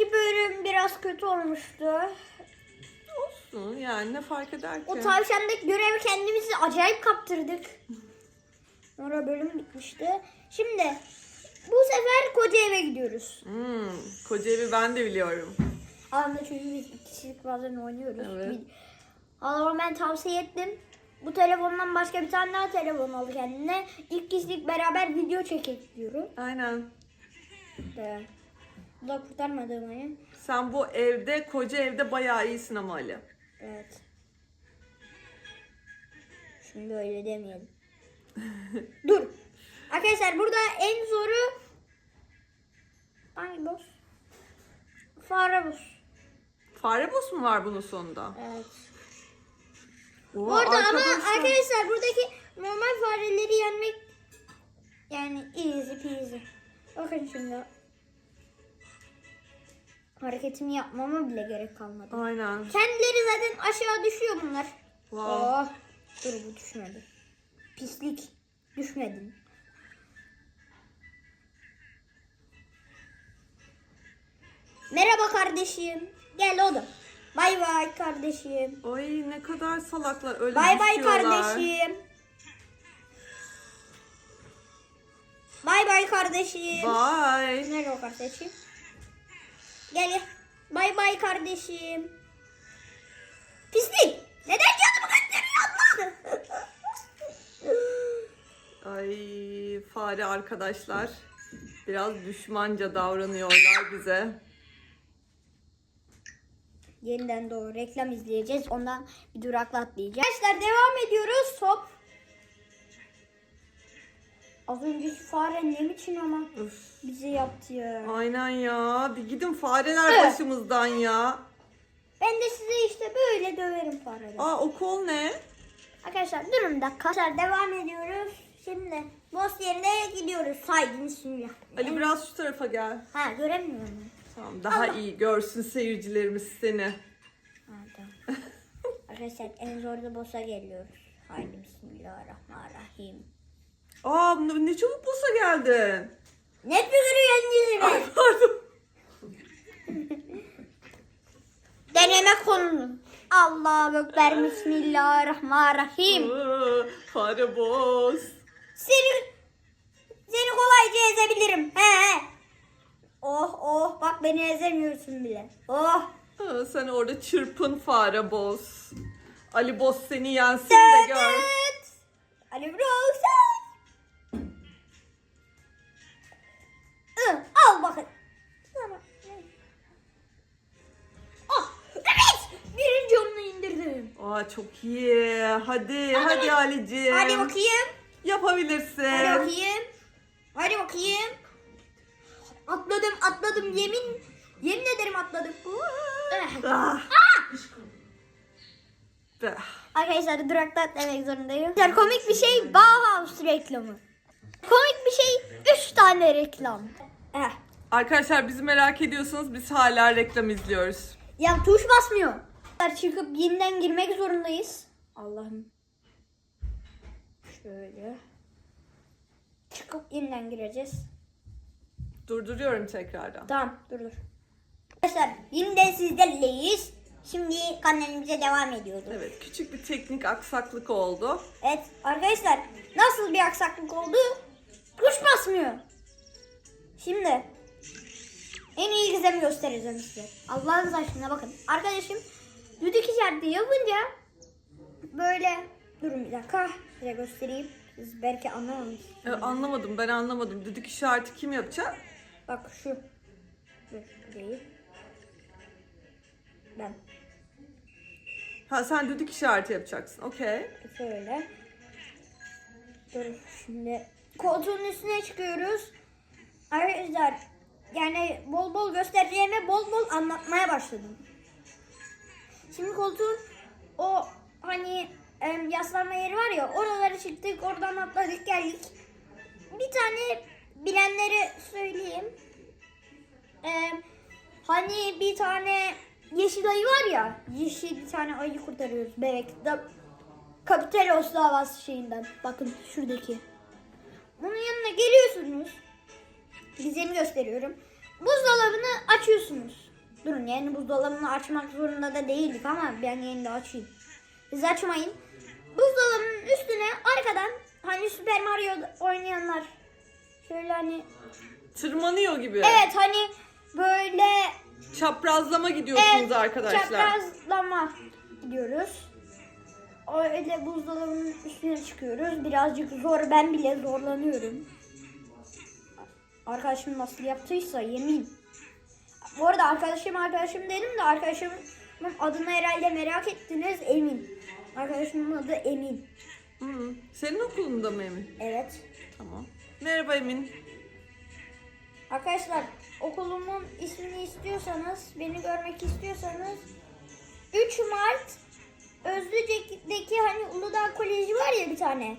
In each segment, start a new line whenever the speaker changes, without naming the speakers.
önceki bölüm biraz kötü olmuştu.
Olsun yani ne fark eder ki?
O tavşandaki görevi kendimizi acayip kaptırdık. Sonra bölüm bitmişti. Şimdi bu sefer koca eve gidiyoruz.
Hmm, Kocaevi ben de biliyorum.
Aslında çünkü biz iki kişilik bazen oynuyoruz.
Evet.
Ama ben tavsiye ettim. Bu telefondan başka bir tane daha telefon al kendine. İlk kişilik beraber video çekek diyorum.
Aynen.
De. Bu da kurtarmadı beni.
Sen bu evde, koca evde bayağı iyisin ama Ali.
Evet. Şimdi öyle demeyelim. Dur. Arkadaşlar burada en zoru hangi boss? Fare boss.
Fare boss mu var bunun sonunda?
Evet.
Oo,
Bu arada ama
arkadaşlar.
arkadaşlar buradaki normal fareleri yenmek yani easy peasy. Bakın şimdi. Hareketimi yapmama bile gerek kalmadı.
Aynen.
Kendileri zaten aşağı düşüyor bunlar.
Wow.
Oh. Dur bu düşmedi. Pislik. Düşmedin. Merhaba kardeşim. Gel oğlum. Bay bay kardeşim.
Ay ne kadar salaklar öyle
Bay bay kardeşim. Bay bay kardeşim. Nerede o kardeşim? Gel. Bay bay kardeşim. Pislik. Neden canımı gösteriyorsun?
Ay fare arkadaşlar biraz düşmanca davranıyorlar bize.
Yeniden doğru reklam izleyeceğiz. Ondan bir durakla atlayacağız. Arkadaşlar devam ediyoruz. Hop. Az önceki fare ne biçim ama
Üf.
bizi yaptı ya.
Aynen ya. Bir gidin fareler
Evet.
başımızdan ya.
Ben de size işte böyle döverim fareleri.
Aa o kol ne?
Arkadaşlar durun bir dakika. Arkadaşlar devam ediyoruz. Şimdi boss yerine gidiyoruz. Saydın bismillah.
Ali biraz şu tarafa gel.
Ha göremiyorum.
Tamam daha iyi görsün seyircilerimiz seni.
Ha, tamam. Arkadaşlar en zorlu boss'a geliyoruz. Haydi bismillahirrahmanirrahim.
Aa ne ne çabuk.
Net mi görüyorsun
Ay
yüzümü?
pardon.
Deneme konulu. Allahu Ekber Bismillahirrahmanirrahim.
Aa, fare boss.
Seni seni kolayca ezebilirim. He he. Oh oh bak beni ezemiyorsun bile. Oh.
Aa, sen orada çırpın fare boss. Ali boss seni yensin de gör.
Evet. Ali Browser.
Aa çok iyi. Hadi hadi Ali'ciğim.
Hadi bakayım.
Yapabilirsin.
Hadi bakayım. Hadi bakayım. Atladım atladım yemin yemin ederim atladım.
Ah. Be.
Arkadaşlar durakta atlamak zorundayım. Arkadaşlar komik bir şey Bauhaus reklamı. Komik bir şey 3 tane reklam. Eh.
Arkadaşlar bizi merak ediyorsanız biz hala reklam izliyoruz.
Ya tuş basmıyor. Çıkıp yeniden girmek zorundayız. Allah'ım. Şöyle. Çıkıp yeniden gireceğiz.
Durduruyorum tekrardan.
Tamam dur dur. Arkadaşlar yeniden sizlerleyiz. Şimdi kanalımıza devam ediyoruz.
Evet küçük bir teknik aksaklık oldu.
Evet arkadaşlar nasıl bir aksaklık oldu? Tuş basmıyor. Şimdi en iyi gizemi göstereceğim size. Allah'ınız aşkına bakın. Arkadaşım düdük işareti yapınca böyle durun bir dakika size göstereyim. Siz belki anlamamışsınız.
Ee, anlamadım ben anlamadım. Düdük işareti kim yapacak?
Bak şu. Değil. Ben.
Ha sen düdük işareti yapacaksın. Okey.
Şöyle. Dur şimdi koltuğun üstüne çıkıyoruz. Arkadaşlar yani bol bol göstereceğime bol bol anlatmaya başladım. Şimdi koltuğun o hani em, yaslanma yeri var ya oralara çıktık oradan atladık geldik. Bir tane bilenleri söyleyeyim. Em, hani bir tane yeşil ayı var ya yeşil bir tane ayı kurtarıyoruz bebek. Da, Kapitalos davası şeyinden. Bakın şuradaki. Bunun yanına geliyorsunuz. Gizemi gösteriyorum. Buzdolabını açıyorsunuz. Durun yeni buzdolabını açmak zorunda da değildik ama ben yeni de açayım. Siz açmayın. Buzdolabının üstüne arkadan hani Super Mario oynayanlar şöyle hani
Tırmanıyor gibi.
evet hani böyle
Çaprazlama gidiyorsunuz
evet,
arkadaşlar.
çaprazlama gidiyoruz. Öyle buzdolabının üstüne çıkıyoruz. Birazcık zor ben bile zorlanıyorum. Arkadaşım nasıl yaptıysa yemin. Bu arada arkadaşım arkadaşım dedim de arkadaşımın adını herhalde merak ettiniz Emin. Arkadaşımın adı Emin.
Hı. Senin okulunda mı Emin?
Evet.
Tamam. Merhaba Emin.
Arkadaşlar okulumun ismini istiyorsanız, beni görmek istiyorsanız 3 Mart Özlüce'deki hani Uludağ Koleji var ya bir tane.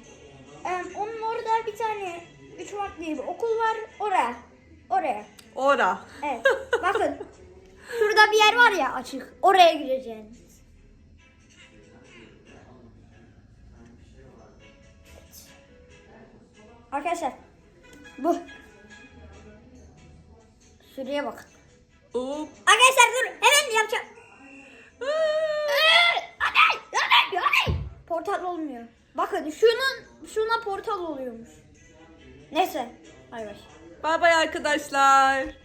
Onun orada bir tane 3 Mart diye bir okul var. Oraya. Oraya.
Ora.
Evet. Bakın. Şurada bir yer var ya açık. Oraya gireceğiniz. Evet. Arkadaşlar bu. Şuraya bakın.
Hop.
Arkadaşlar dur hemen yapacağım. Hadi. Portal olmuyor. Bakın şunun şuna portal oluyormuş. Neyse. Bay.
Bay bay arkadaşlar.